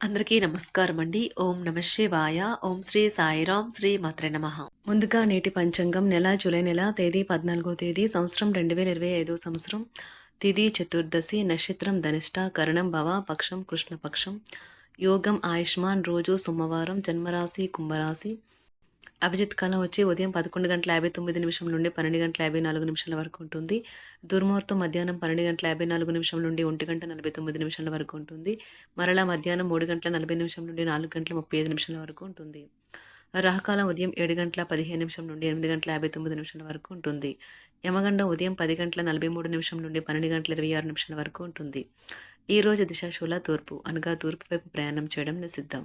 అందరికీ నమస్కారం అండి. ఓం నమ శివాయ. ఓం శ్రీ సాయిరాం శ్రీ మాత్రే నమ. ముందుగా నేటి పంచాంగం నెల జూలై నెల తేదీ పద్నాలుగో తేదీ సంవత్సరం రెండు వేల ఇరవై ఐదో సంవత్సరం. తిథి చతుర్దశి నక్షత్రం ధనిష్ట కరణం భవ పక్షం కృష్ణపక్షం. యోగం ఆయుష్మాన్ రోజు సోమవారం జన్మరాశి కుంభరాశి. అభిజిత్ కాలం వచ్చి ఉదయం పదకొండు గంటల యాభై తొమ్మిది నిమిషం నుండి పన్నెండు గంటల యాభై నాలుగు నిమిషాల వరకు ఉంటుంది. దుర్ముహూర్తం మధ్యాహ్నం పన్నెండు గంటల యాభై నాలుగు నిమిషం నుండి ఒంటి గంట నలభై తొమ్మిది నిమిషాల వరకు ఉంటుంది. మరలా మధ్యాహ్నం మూడు గంటల నలభై నిమిషం నుండి నాలుగు గంటల ముప్పై ఐదు నిమిషాల వరకు ఉంటుంది. రాహకాలం ఉదయం ఏడు గంటల పదిహేను నిమిషం నుండి ఎనిమిది గంటల యాభై తొమ్మిది నిమిషాల వరకు ఉంటుంది. యమగండం ఉదయం పది గంటల నలభై మూడు నిమిషం నుండి పన్నెండు గంటల ఇరవై ఆరు నిమిషాల వరకు ఉంటుంది. ఈ రోజు దిశాశూల తూర్పు అనగా తూర్పు వైపు ప్రయాణం చేయడం నిషిద్ధం.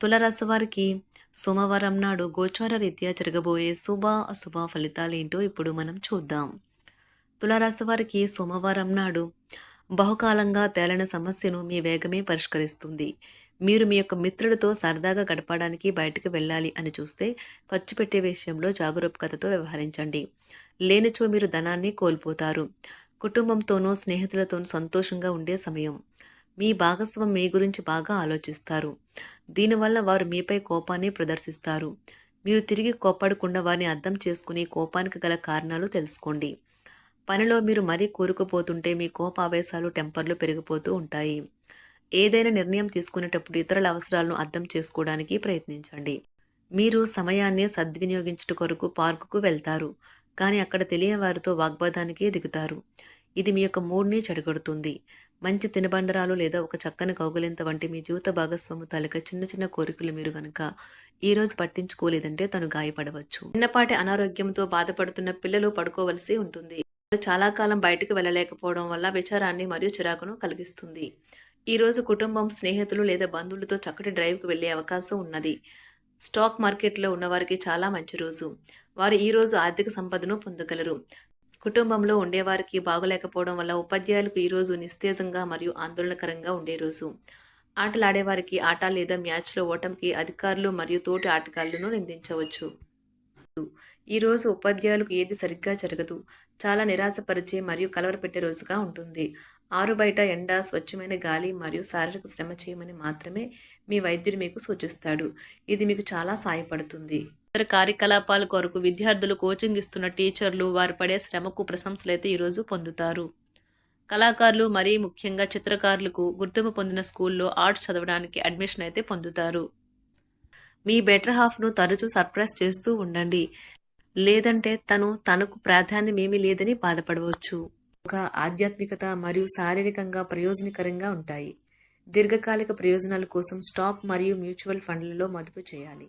తులరాశి వారికి సోమవారం నాడు గోచార రీత్యా జరగబోయే శుభ అశుభ ఫలితాలేంటో ఇప్పుడు మనం చూద్దాం. తులారాశి వారికి సోమవారం నాడు బహుకాలంగా తేలని సమస్యను మీ వేగమే పరిష్కరిస్తుంది. మీరు మీ యొక్క మిత్రులతో సరదాగా గడపడానికి బయటకు వెళ్ళాలి అని చూస్తే ఖర్చు పెట్టే విషయంలో జాగరూకతతో వ్యవహరించండి. లేనిచో మీరు ధనాన్ని కోల్పోతారు. కుటుంబంతోనూ స్నేహితులతోనూ సంతోషంగా ఉండే సమయం. మీ భాగస్వామి మీ గురించి బాగా ఆలోచిస్తారు. దీనివల్ల వారు మీపై కోపాన్ని ప్రదర్శిస్తారు. మీరు తిరిగి కోప్పడకుండా వారిని అర్థం చేసుకుని కోపానికి గల కారణాలు తెలుసుకోండి. పనిలో మీరు మరీ కూరుకుపోతుంటే మీ కోపావేశాలు టెంపర్లు పెరిగిపోతూ ఉంటాయి. ఏదైనా నిర్ణయం తీసుకునేటప్పుడు ఇతరుల అవసరాలను అర్థం చేసుకోవడానికి ప్రయత్నించండి. మీరు సమయాన్ని సద్వినియోగించుట కొరకు పార్కుకు వెళ్తారు కానీ అక్కడ తెలియని వారితో వాగ్వాదానికి దిగుతారు. ఇది మీ యొక్క మూడ్ని చెడగొడుతుంది. మంచి తినబండరాలు లేదా ఒక చక్కని కౌగులింత వంటి మీ జీవిత భాగస్వామి తాలూకా చిన్న చిన్న కోరికలు మీరు కనుక ఈ రోజు పట్టించుకోలేదంటే తను గాయపడవచ్చు. చిన్నపాటి అనారోగ్యంతో బాధపడుతున్న పిల్లలు పడుకోవలసి ఉంటుంది. చాలా కాలం బయటకు వెళ్ళలేకపోవడం వల్ల విచారాన్ని మరియు చిరాకును కలిగిస్తుంది. ఈ రోజు కుటుంబం స్నేహితులు లేదా బంధువులతో చక్కటి డ్రైవ్కు వెళ్ళే అవకాశం ఉన్నది. స్టాక్ మార్కెట్లో ఉన్నవారికి చాలా మంచి రోజు. వారు ఈ రోజు ఆర్థిక సంపదను పొందగలరు. కుటుంబంలో ఉండేవారికి బాగోలేకపోవడం వల్ల ఉపాధ్యాయులకు ఈరోజు నిస్తేజంగా మరియు ఆందోళనకరంగా ఉండే రోజు. ఆటలాడేవారికి ఆట లేదా మ్యాచ్లో ఓటమికి అధికారులు మరియు తోటి ఆటగాళ్ళను నిందించవచ్చు. ఈరోజు ఉపాధ్యాయులకు ఏది సరిగ్గా జరగదు. చాలా నిరాశపరిచే మరియు కలవరపెట్టే రోజుగా ఉంటుంది. ఆరు బయట ఎండ స్వచ్ఛమైన గాలి మరియు శారీరక శ్రమ చేయమని మాత్రమే మీ వైద్యుడు మీకు సూచిస్తాడు. ఇది మీకు చాలా సాయపడుతుంది. ఇతర కార్యకలాపాల కొరకు విద్యార్థులు కోచింగ్ ఇస్తున్న టీచర్లు వారు పడే శ్రమకు ప్రశంసలైతే ఈరోజు పొందుతారు. కళాకారులు మరీ ముఖ్యంగా చిత్రకారులకు గుర్తింపు పొందిన స్కూల్లో ఆర్ట్స్ చదవడానికి అడ్మిషన్ అయితే పొందుతారు. మీ బెటర్ హాఫ్ను తరచూ సర్ప్రైజ్ చేస్తూ ఉండండి. లేదంటే తను తనకు ప్రాధాన్యమేమీ లేదని బాధపడవచ్చు. ఒక ఆధ్యాత్మికత మరియు శారీరకంగా ప్రయోజనకరంగా ఉంటాయి. దీర్ఘకాలిక ప్రయోజనాల కోసం స్టాక్ మరియు మ్యూచువల్ ఫండ్లలో మదుపు చేయాలి.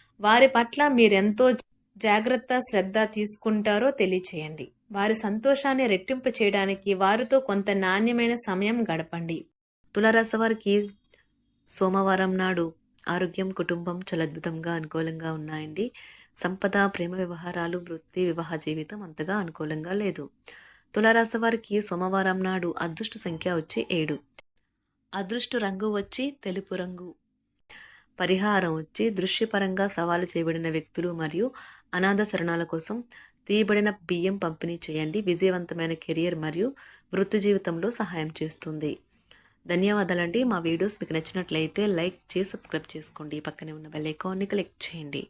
వారి పట్ల మీరెంతో జాగ్రత్త శ్రద్ధ తీసుకుంటారో తెలియచేయండి. వారి సంతోషాన్ని రెట్టింపు చేయడానికి వారితో కొంత నాణ్యమైన సమయం గడపండి. తులరాశి వారికి సోమవారం నాడు ఆరోగ్యం కుటుంబం చాలా అద్భుతంగా అనుకూలంగా ఉన్నాయండి. సంపద ప్రేమ వ్యవహారాలు వృత్తి వివాహ జీవితం అంతగా అనుకూలంగా లేదు. తులారాశి వారికి సోమవారం నాడు అదృష్ట సంఖ్య వచ్చి ఏడు. అదృష్ట రంగు వచ్చి తెలుపు రంగు. పరిహారం వచ్చి దృశ్యపరంగా సవాలు చేయబడిన వ్యక్తులు మరియు అనాథ శరణాల కోసం తీయబడిన బియ్యం పంపిణీ చేయండి. విజయవంతమైన కెరియర్ మరియు వృత్తి జీవితంలో సహాయం చేస్తుంది. ధన్యవాదాలండి. మా వీడియోస్ మీకు నచ్చినట్లయితే లైక్ చేసి సబ్స్క్రైబ్ చేసుకోండి. పక్కనే ఉన్న బెల్ ఐకాన్ని క్లిక్ చేయండి.